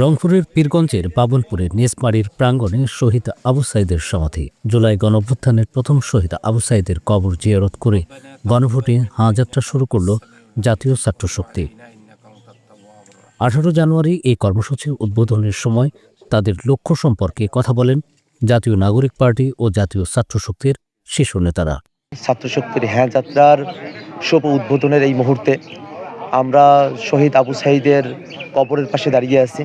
রংপুরের পীরগঞ্জের বাবনপুরের নিজমারির প্রাঙ্গণে শহীদ আবু সাইদের সমাধি। জুলাই গণঅভ্যুত্থানের প্রথম শহীদ আবু সাইদের কবর জিয়ারত করে গণভোটে হাঁ যাত্রা শুরু করল জাতীয় ছাত্র শক্তি। আঠারো জানুয়ারি এই কর্মসূচি উদ্বোধনের সময় তাদের লক্ষ্য সম্পর্কে কথা বলেন জাতীয় নাগরিক পার্টি ও জাতীয় ছাত্র শক্তির শীর্ষ নেতারা। ছাত্রশক্তির হ্যাঁ যাত্রার শুভ উদ্বোধনের এই মুহূর্তে আমরা শহীদ আবু সাইদের কবরের পাশে দাঁড়িয়ে আছি।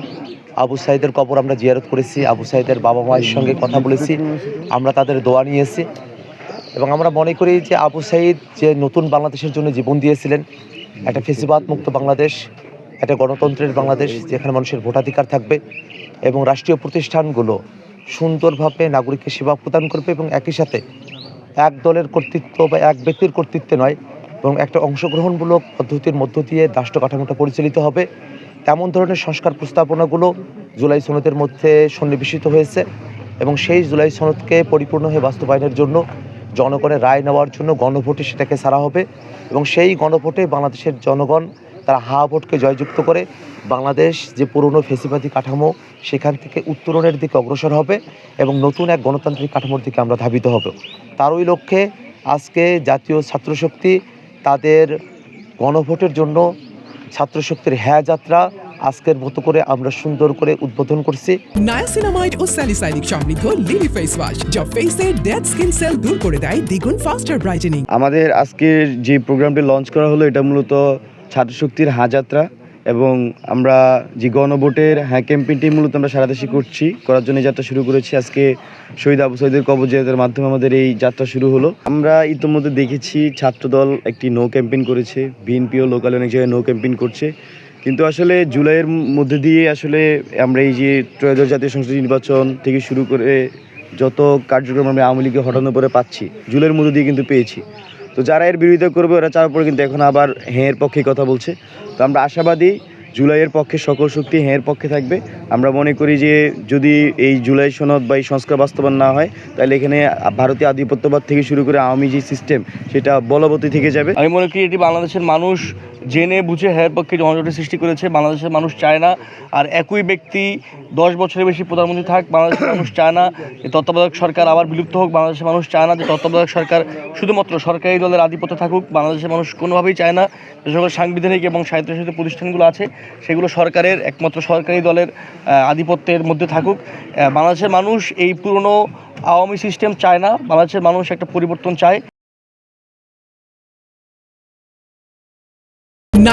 আবু সাইদের কবর আমরা জিয়ারত করেছি, আবু সাইদের বাবা মায়ের সঙ্গে কথা বলেছি, আমরা তাদের দোয়া নিয়েছি। এবং আমরা মনে করি যে আবু সাইদ যে নতুন বাংলাদেশের জন্য জীবন দিয়েছিলেন, একটা ফেসিবাদ মুক্ত বাংলাদেশ, একটা গণতন্ত্রের বাংলাদেশ যেখানে মানুষের ভোটাধিকার থাকবে এবং রাষ্ট্রীয় প্রতিষ্ঠানগুলো সুন্দরভাবে নাগরিককে সেবা প্রদান করবে এবং একই সাথে এক দলের কর্তৃত্ব বা এক ব্যক্তির কর্তৃত্বে নয় এবং একটা অংশগ্রহণমূলক পদ্ধতির মধ্য দিয়ে রাষ্ট্র কাঠামোটা পরিচালিত হবে। তেমন ধরনের সংস্কার প্রস্তাবনাগুলো জুলাই সনদের মধ্যে সন্নিবেশিত হয়েছে এবং সেই জুলাই সনদকে পরিপূর্ণ হয়ে বাস্তবায়নের জন্য জনগণের রায় নেওয়ার জন্য গণভোটে সেটাকে সারা হবে এবং সেই গণভোটে বাংলাদেশের জনগণ তারা হা ভোটকে জয়যুক্ত করে বাংলাদেশ যে পুরনো ফেসিবাদী কাঠামো সেখান থেকে উত্তরণের দিকে অগ্রসর হবে এবং নতুন এক গণতান্ত্রিক কাঠামোর দিকে আমরা ধাবিত হব। তারই লক্ষ্যে আজকে জাতীয় ছাত্রশক্তি তাদের গণভোটের জন্য ছাত্রশক্তির হ্যাঁ যাত্রা আজকের মতো করে আমরা সুন্দর করে উদ্বোধন করছি। নায়াসিনামাইড ও স্যালিসাইলিক সমৃদ্ধ লিলি ফেস ওয়াশ যা ফেসের ডেড স্কিন সেল দূর করে দেয় দ্বিগুণ ফাস্টার ব্রাইটেনিং আমাদের আজকের যে প্রোগ্রামটি লঞ্চ করা হলো এটা মূলত ছাত্রশক্তির হাযাত্রা এবং আমরা যে গণভোটের হ্যাঁ ক্যাম্পেইনটি মূলত আমরা সারা দেশে করছি, করার জন্য যাত্রা শুরু করেছি। আজকে শহীদ আবু সাইদের কবর জিয়ারতের মাধ্যমে আমাদের এই যাত্রা শুরু হলো। আমরা ইতিমধ্যে দেখেছি ছাত্রদল একটি নো ক্যাম্পেইন করেছে বিএনপিও লোকাল অনেক জায়গায় নো ক্যাম্পেইন করছে। কিন্তু আসলে জুলাইয়ের মধ্যে দিয়ে আসলে আমরা এই যে ত্রয়োদশ জাতীয় সংসদ নির্বাচন থেকে শুরু করে যত কার্যক্রম আমরা আওয়ামী লীগকে হটানোর পরে পাচ্ছি, জুলাইয়ের মধ্যে দিয়ে কিন্তু পেয়েছি। তো যারা এর বিরোধিতা করবে, ওরা চার পরে কিন্তু এখন আবার হেঁয়ের পক্ষে কথা বলছে। তো আমরা আশাবাদী জুলাইয়ের পক্ষে সকল শক্তি হেঁয়ের পক্ষে থাকবে। আমরা মনে করি যে যদি এই জুলাই সনদ বা এই সংস্কার বাস্তবায়ন না হয়, তাহলে এখানে ভারতীয় আধিপত্যবাদ থেকে শুরু করে আওয়ামী যে সিস্টেম সেটা বলবতী থেকে যাবে। আমি মনে করি এটি বাংলাদেশের মানুষ জেনে বুঝে হের পক্ষে জনজোটের সৃষ্টি করেছে, বাংলাদেশের মানুষ চায় না। আর একই ব্যক্তি দশ বছরের বেশি প্রধানমন্ত্রী থাক, বাংলাদেশের মানুষ চায় না যে তত্ত্বাবধায়ক সরকার আবার বিলুপ্ত হোক, বাংলাদেশের মানুষ চায় না যে তত্ত্বাবধায়ক সরকার শুধুমাত্র সরকারি দলের আধিপত্য থাকুক, বাংলাদেশের মানুষ কোনোভাবেই চায় না যে সকল সাংবিধানিক এবং স্বায়ত্তশাসিত প্রতিষ্ঠানগুলো আছে, সেগুলো সরকারের, একমাত্র সরকারি দলের আধিপত্যের মধ্যে থাকুক। বাংলাদেশের মানুষ এই পুরনো আওয়ামী সিস্টেম চায় না, বাংলাদেশের মানুষ একটা পরিবর্তন চায়।